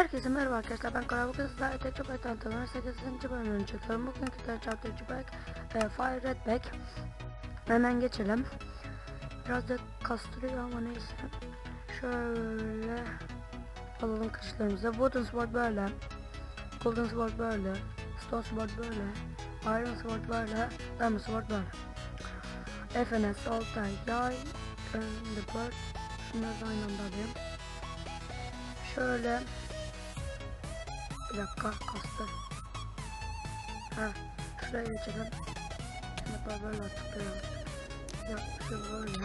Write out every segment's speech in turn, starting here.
Herkese merhaba arkadaşlar ben Koray bugün sizlerle tecrübe tanıtımının 8. bölümünü çekiyorum. Bugünkü tanıtacağım tecrübe e, Fire Redback. Hemen geçelim. Biraz da kastırıyor ama neyse. Şöyle alalım kılıçlarımızı. Wooden Sword böyle. Golden Sword böyle. Stone Sword böyle. Iron Sword böyle. Diamond Sword böyle. FNS, Altay, Yay, the Bird. Şunları da aynı anda alayım. Şöyle bir dakika kastı. Ha, şuraya geçelim. Hatta böyle tıklayalım. Yapmışım böyle.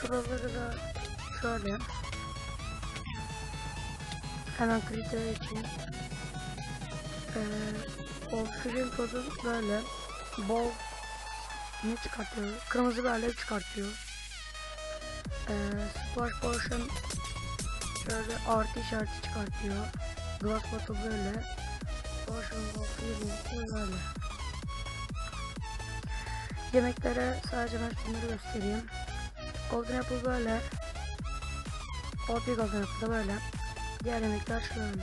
Şuraları da şöyle. Hemen kriter için. Ee, o film tozu böyle. Bol ne çıkartıyor? Kırmızı bir alev çıkartıyor. Ee, splash portion şöyle artı işareti çıkartıyor. Glass bottle böyle. Of healing böyle. Yemeklere sadece ben şunları göstereyim. Golden apple böyle. OP golden apple da böyle. Diğer yemekler şöyle.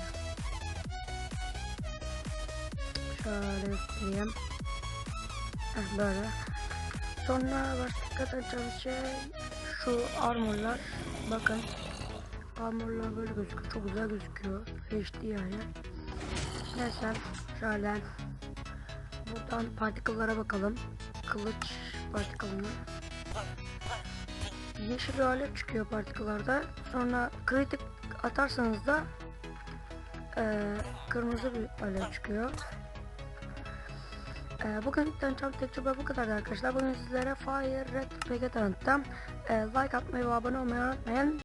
Şöyle göstereyim. Heh, böyle. Sonra başka edeceğim şey şu armorlar. Bakın. Armorlar böyle gözüküyor. Çok güzel gözüküyor. HD yani. Neyse şöyle. Buradan particle'lara bakalım. Kılıç particle'ına. Yeşil alev çıkıyor particle'larda. Sonra kritik atarsanız da eee, kırmızı bir alev çıkıyor. Ee, bugün tanıtacağım tecrübe bu kadar arkadaşlar. Bugün sizlere Fire Red Pack'e tanıttım. Ee, like atmayı ve abone olmayı unutmayın.